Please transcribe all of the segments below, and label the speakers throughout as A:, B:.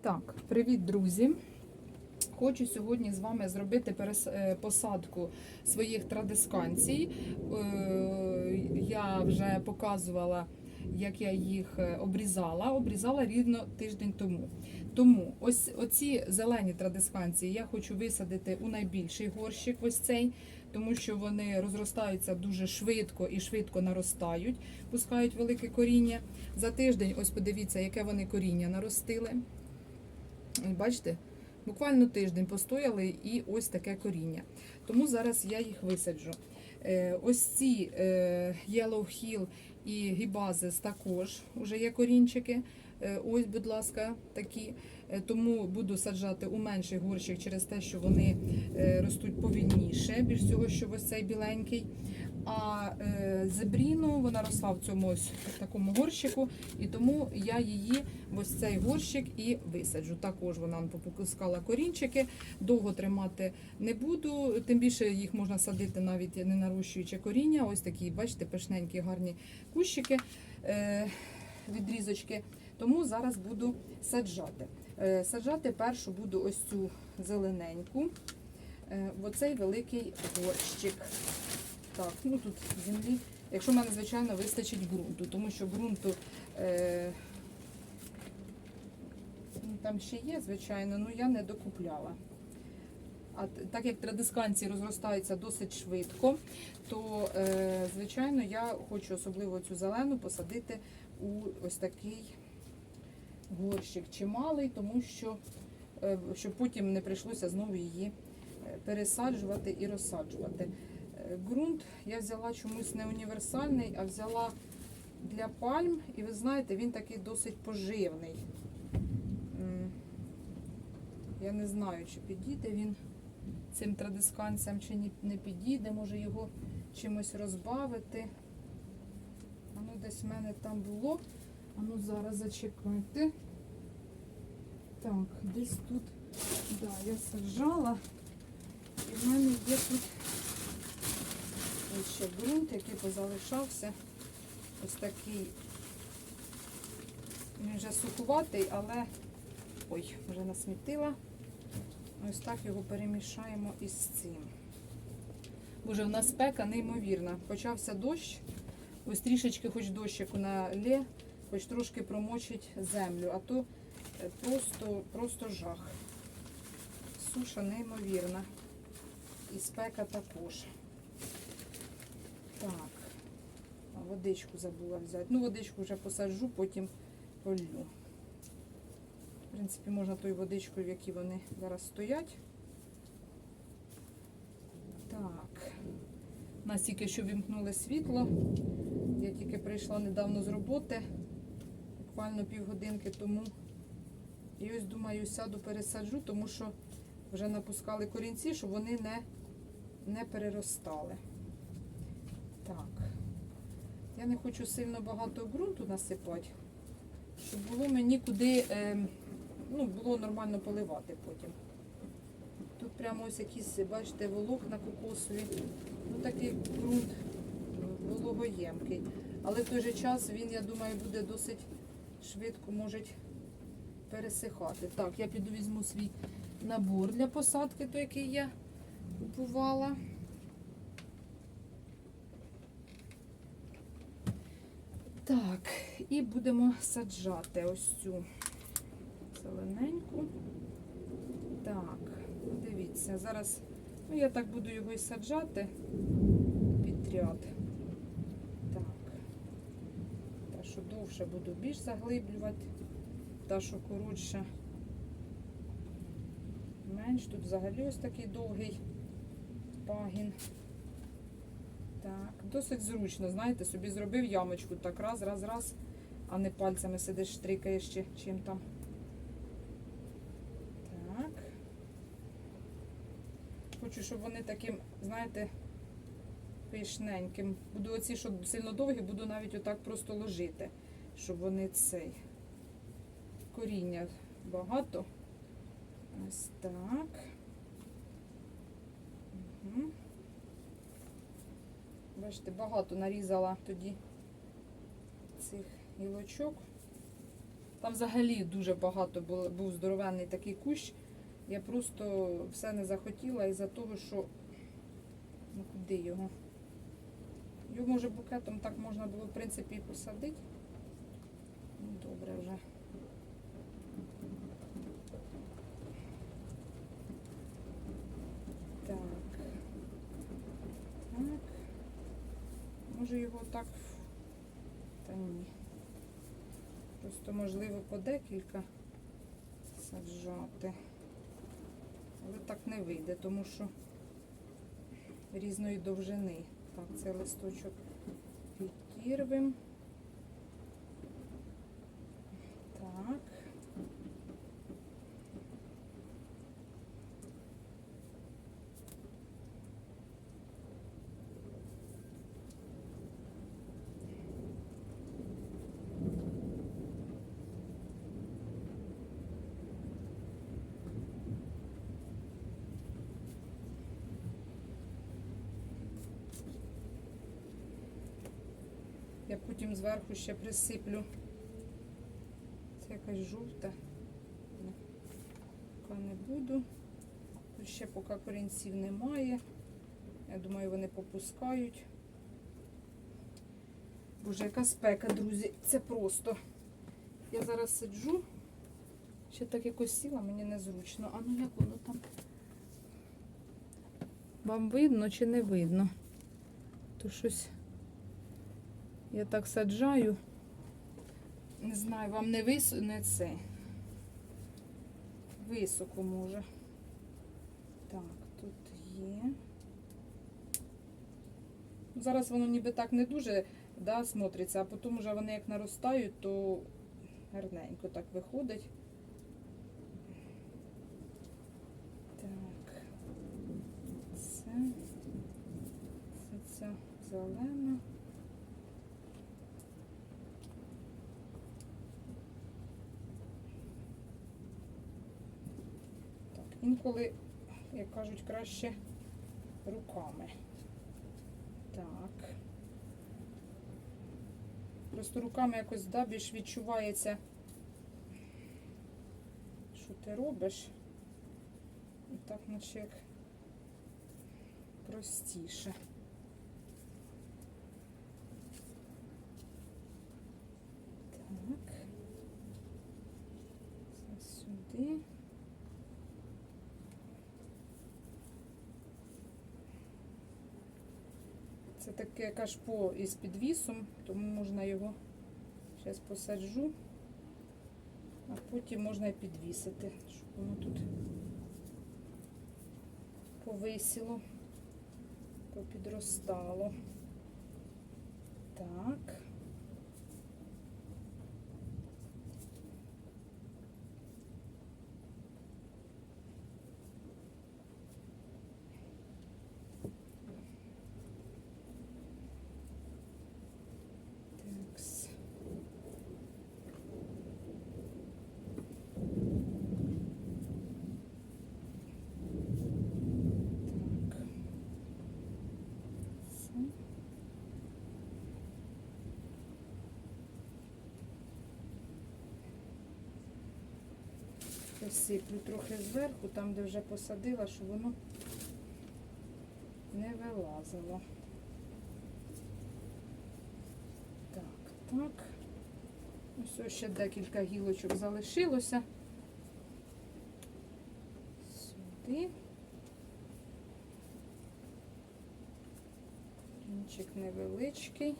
A: Так, привіт, друзі! Хочу сьогодні з вами зробити е, посадку своїх традисканцій. Е, Я вже показувала, як я їх е, обрізала. Обрізала рівно тиждень тому. Тому ось оці зелені традисканції я хочу висадити у найбільший горщик, ось цей, тому що вони розростаються дуже швидко і швидко наростають, пускають велике коріння. За тиждень, ось подивіться, яке вони коріння наростили. Бачите, буквально тиждень постояли і ось таке коріння. Тому зараз я їх висаджу. Е, Ось ці е, Yellow Hill і Гібазис також вже є корінчики. Е, Ось, будь ласка, такі. Тому буду саджати у менший горщик через те, що вони ростуть повільніше, більш всього, що ось цей біленький. А е, зебріну вона росла в цьому ось такому горщику, і тому я її ось цей горщик і висаджу. Також вона попускала корінчики, довго тримати не буду. Тим більше їх можна садити навіть не нарощуючи коріння. Ось такі, бачите, пишненькі гарні кущики, е, відрізочки. Тому зараз буду саджати. Е, Саджати першу буду ось цю зелененьку, в оцей великий горщик. Так, ну тут землі. Якщо в мене, звичайно, вистачить ґрунту, тому що ґрунту е, ну, там ще є, звичайно, ну я не докупляла. А так як традисканці розростаються досить швидко, то, е, звичайно, я хочу особливо цю зелену посадити у ось такий горщик чималий, тому що е, щоб потім не прийшлося знову її е, пересаджувати і розсаджувати. Ґрунт я взяла чомусь не універсальний, а взяла для пальм, і ви знаєте, він такий досить поживний. Я не знаю, чи підійде він цим традисканцям, чи не підійде, може його чимось розбавити. А ну десь в мене там було. А ну зараз зачекайте. Так, десь тут, да, я саджала. І в мене є тут ось ще ґрунт, який позалишався. Ось такий. Він вже сухуватий, але ой, вже насмітила. Ось так його перемішаємо із цим. Боже, в нас спека неймовірна. Почався дощ. Ось трішечки хоч дощику на лє, хоч трошки промочить землю, а то е, просто, просто жах. Суша неймовірна. І спека також. Так. Водичку забула взяти. Ну, водичку вже посаджу, потім полю. В принципі, можна тою водичкою, в якій вони зараз стоять. Так. У нас тільки що вімкнули світло. Я тільки прийшла недавно з роботи, буквально півгодинки тому. І ось думаю, сяду пересаджу, тому що вже напускали корінці, щоб вони не, не переростали. Так. Я не хочу сильно багато ґрунту насипати, щоб було мені куди, ем, ну, було нормально поливати потім. Тут прямо ось якісь, бачите, волокна кокосові. Ну такий ґрунт вологоємкий. Але в той же час він, я думаю, буде досить швидко може пересихати. Так, я піду візьму свій набор для посадки, той, який я купувала. Так, і будемо саджати ось цю зелененьку. Так, дивіться, зараз, ну я так буду його і саджати підряд. Так. Та, що довше буду більш заглиблювати, та, що коротше менш. Тут взагалі ось такий довгий пагін. Так, досить зручно, знаєте, собі зробив ямочку так раз, раз, раз, а не пальцями сидиш, штрикаєш чи чим там. Так. Хочу, щоб вони таким, знаєте, пишненьким. Буду оці, що сильно довгі, буду навіть отак просто ложити, щоб вони цей коріння багато. Ось так. Угу. Бачите, багато нарізала тоді цих гілочок. Там взагалі дуже багато було, був здоровенний такий кущ. Я просто все не захотіла із-за того, що ну куди його? Його може букетом так можна було, в принципі, і посадити. Ну, добре вже. Так. Так. Може його так. Та ні. Просто можливо по декілька саджати. Але так не вийде, тому що різної довжини. Так, це листочок відірвем. Так. Я потім зверху ще присиплю. Це якась жовта. Поки не буду. Тут ще поки корінців немає. Я думаю, вони попускають. Боже, яка спека, друзі. Це просто. Я зараз сиджу. Ще так якось сіла, мені незручно. А ну як воно там? Вам видно чи не видно? То щось. Я так саджаю. Не знаю, вам не вис... не це. Високо може. Так, тут є. Зараз воно ніби так не дуже да, смотриться, а потім вже вони як наростають, то гарненько так виходить. Так. Це. Це ця зелена. Так, інколи, як кажуть, краще руками. Так. Просто руками якось да, більш відчувається, що ти робиш. І так, наче як простіше. Так. Це сюди. Це таке кашпо із підвісом, тому можна його зараз посаджу, а потім можна і підвісити, щоб воно тут повисіло, попідростало. Так. Такс. Так. Це. Посиплю трохи зверху, там, де вже посадила, щоб воно не вилазило. Так, так. Ось ще декілька гілочок залишилося. Сюди. Кінчик невеличкий.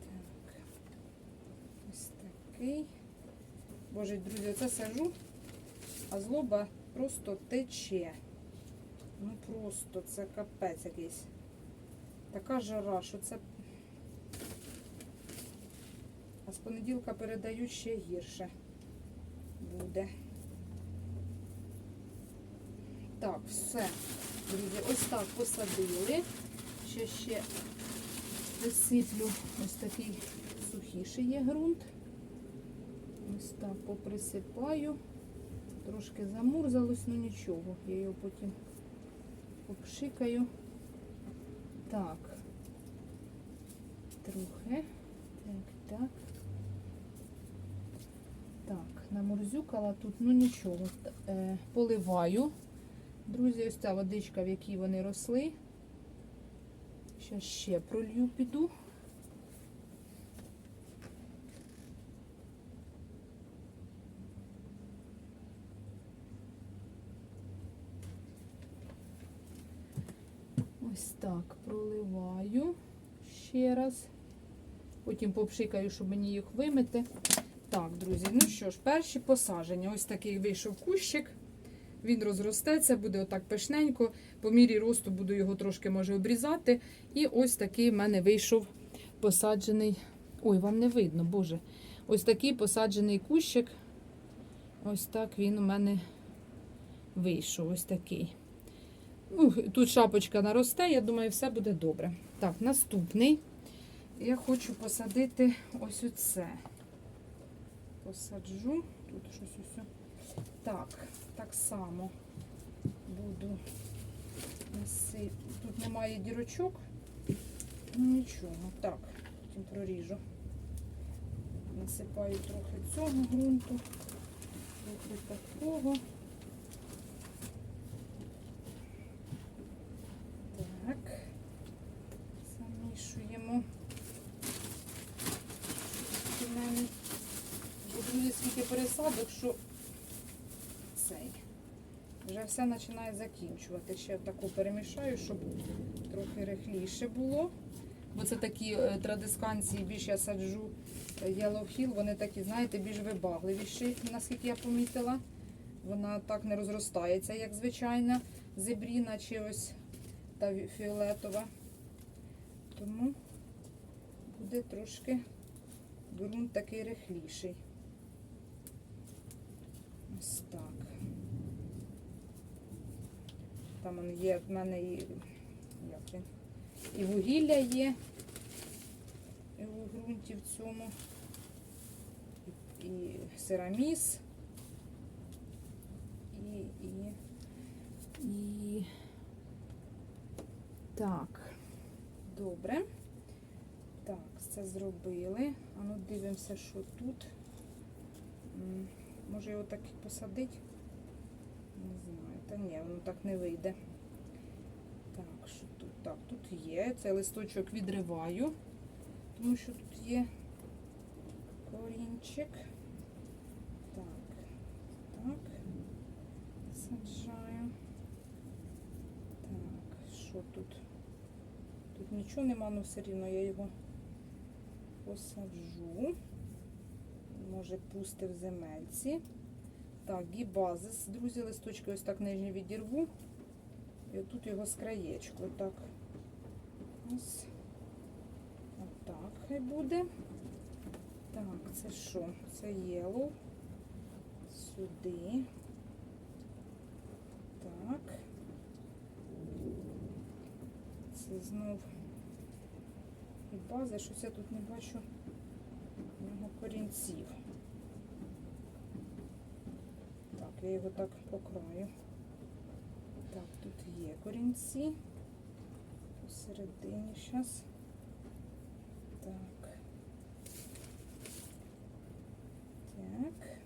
A: Так. Ось такий. Боже, друзі, оце сажу, а злоба просто тече. Ну просто це капець якийсь. Така жара, що це. А з понеділка передають ще гірше буде. Так, все, друзі, ось так посадили. Ще ще присиплю ось такий сухіший є ґрунт. Ось так поприсипаю. Трошки замурзалось, ну нічого. Я його потім попшикаю. Так, трохи. Так. Так, Так, наморзюкала тут, ну нічого. Е, поливаю. Друзі, ось ця водичка, в якій вони росли. Зараз ще пролью піду. Ось так проливаю ще раз. Потім попшикаю, щоб мені їх вимити. Так, друзі, ну що ж, перші посадження. Ось такий вийшов кущик. Він розростеться, буде отак пишненько. По мірі росту буду його трошки може обрізати. І ось такий в мене вийшов посаджений. Ой, вам не видно, боже. Ось такий посаджений кущик. Ось так він у мене вийшов. Ось такий. Ну, тут шапочка наросте, я думаю, все буде добре. Так, наступний. Я хочу посадити ось оце. Посаджу. Тут щось усе. Так, так само буду. Тут немає дірочок. Ну нічого. Так, потім проріжу. Насипаю трохи цього ґрунту, трохи такого. Так, замішуємо. У мене буде скільки що цей. Вже все починає закінчувати. Ще таку перемішаю, щоб трохи рихліше було. Бо це такі е, традисканції, більш я саджу е, Yellow Hill, вони такі, знаєте, більш вибагливіші, наскільки я помітила. Вона так не розростається, як звичайна зебріна чи ось та фіолетова. Тому буде трошки ґрунт такий рихліший. Ось так. Там є в мене і, як він, і вугілля є у ґрунті в цьому, і, і сераміс, і, і, і так, добре. Так, це зробили. А ну дивимося, що тут. Може його так і посадити? Не знаю. Та ні, воно так не вийде. Так, що тут? Так, тут є. Цей листочок відриваю, тому що тут є корінчик. Так, так. Саджаю. Так, що тут? Тут нічого нема, але все рівно я його посаджу. Може, пусти в земельці. Так, гібазис, друзі, листочки ось так нижні відірву. І отут його з краєчку. Так. Ось. Отак хай буде. Так, це що? Це єлоу. Сюди. Так. Це знов і база, щось я тут не бачу в нього корінців. Так, я його так покраю. Так, тут є корінці. Посередині зараз. Так. Так.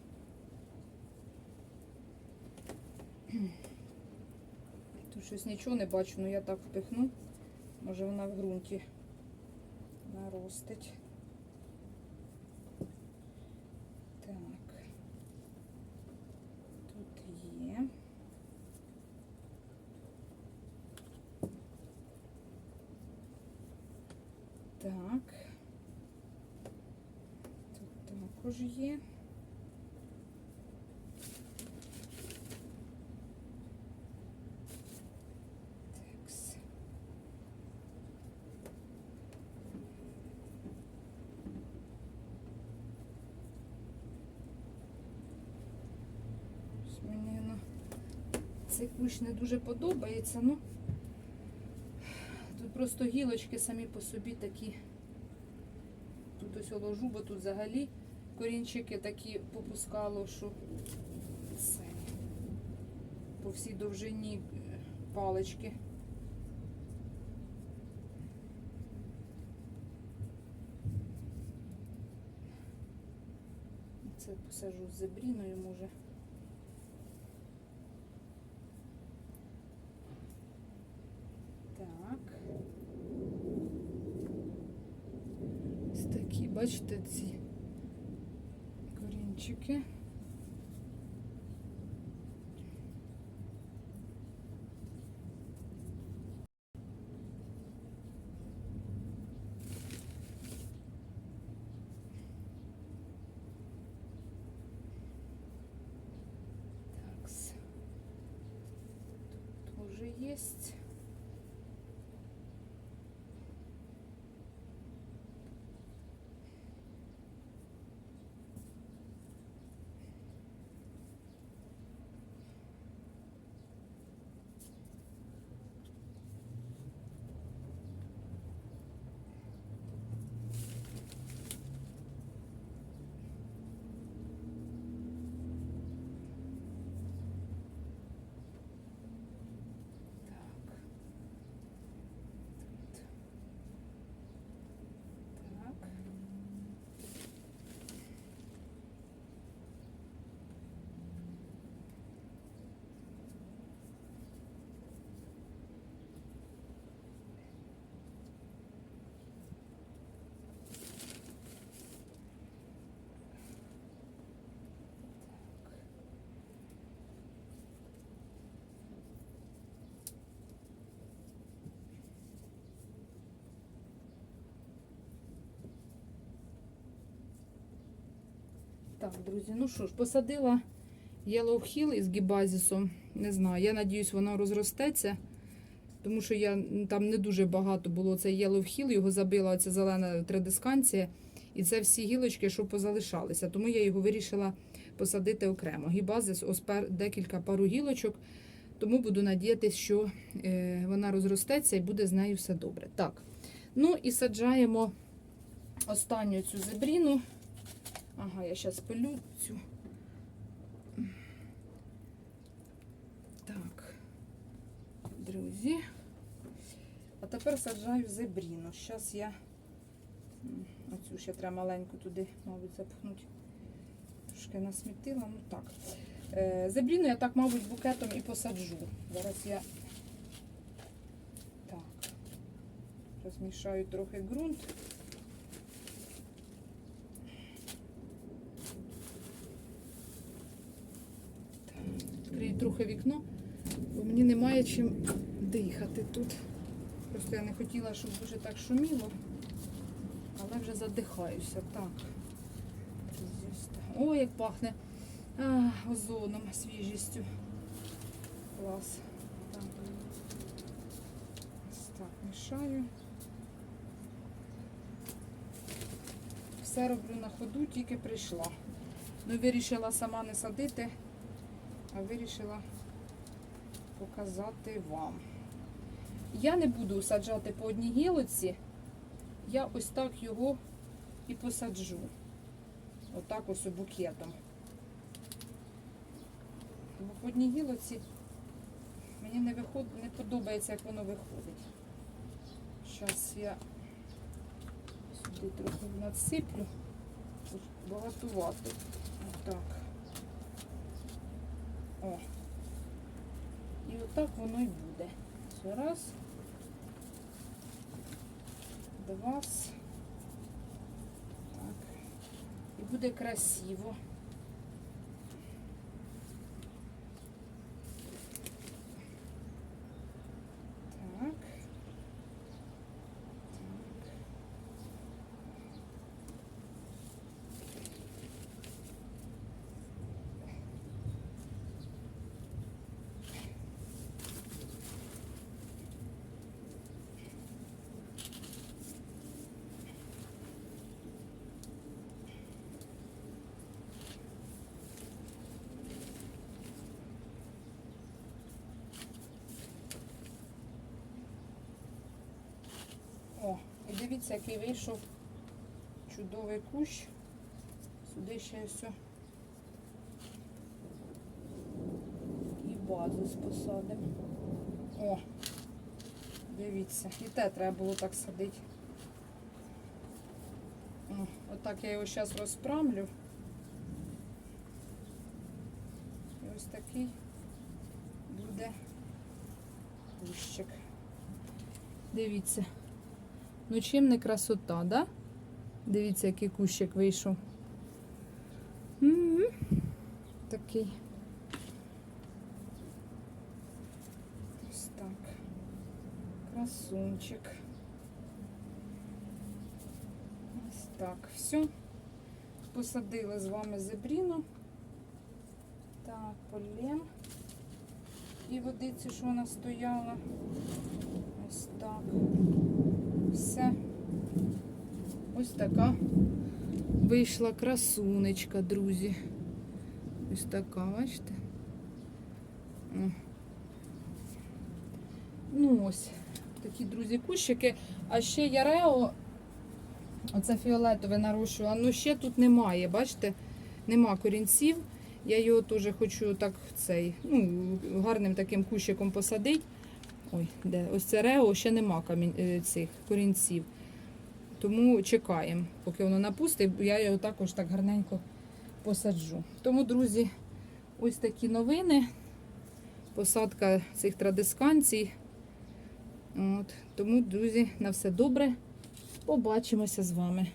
A: Тут щось нічого не бачу, але я так впихну. Може вона в ґрунті наростить. Так. Тут є. Так. Тут також є. Мені ну, цей кущ не дуже подобається, ну тут просто гілочки самі по собі такі. Тут ось ложу, бо тут взагалі корінчики такі попускало, що це по всій довжині е, палички. Це посажу з зебріною, може. Есть. Так. Тут. Так. Так, друзі, ну що ж, посадила Yellow Hill із гібазісом. Не знаю, я надіюсь, воно розростеться. Тому що я там не дуже багато було цей Yellow Hill, його забила ця зелена традисканція. І це всі гілочки, що позалишалися. Тому я його вирішила посадити окремо. Гібазис, ось пер, декілька пару гілочок. Тому буду надіятися, що е, вона розростеться і буде з нею все добре. Так. Ну і саджаємо останню цю зебріну. Ага, я зараз пилю цю. Так, друзі. А тепер саджаю зебріну. Зараз я оцю ще треба маленьку туди, мабуть, запхнути. Трошки насмітила, ну так. Е, Зебріну я так, мабуть, букетом і посаджу. Зараз я так, розмішаю трохи ґрунт. Трохи вікно, бо мені немає чим дихати тут. Просто я не хотіла, щоб дуже так шуміло, але вже задихаюся. Так. О, як пахне а, озоном, свіжістю. Клас. Так. Ось так, мішаю. Все роблю на ходу, тільки прийшла. Ну, вирішила сама не садити вирішила показати вам. Я не буду саджати по одній гілоці, я ось так його і посаджу. Отак ось букетом. Бо по одній гілоці мені не виходить, не подобається, як воно виходить. Зараз я сюди трохи надсиплю, Тут багатувато. Отак. О. І отак воно й буде. Ще раз. Два. Так. І буде красиво. Так. Так. О, і дивіться, який вийшов чудовий кущ. Сюди ще все. І базу з посадимо. О, дивіться. І те треба було так садити. Отак я його зараз розправлю. ось такий буде кущик. Дивіться. Ну чим не красота, да? Дивіться, який кущик вийшов. М-м. Такий. Ось так. Красунчик. Ось так. Все. Посадили з вами зебріну. Так, полем. І водицю, що вона стояла. Ось так. Все. Ось така вийшла красунечка, друзі. Ось така, бачите? Ну ось, такі, друзі, кущики. А ще ярео, оце фіолетове нарощувала, ну ще тут немає, бачите? Нема корінців. Я його теж хочу так цей, ну, гарним таким кущиком посадити. Ой, де? Ось це рео, ще нема камінь, е, цих корінців. Тому чекаємо, поки воно напустить, я його також так гарненько посаджу. Тому, друзі, ось такі новини. Посадка цих традисканцій. От. Тому, друзі, на все добре. Побачимося з вами.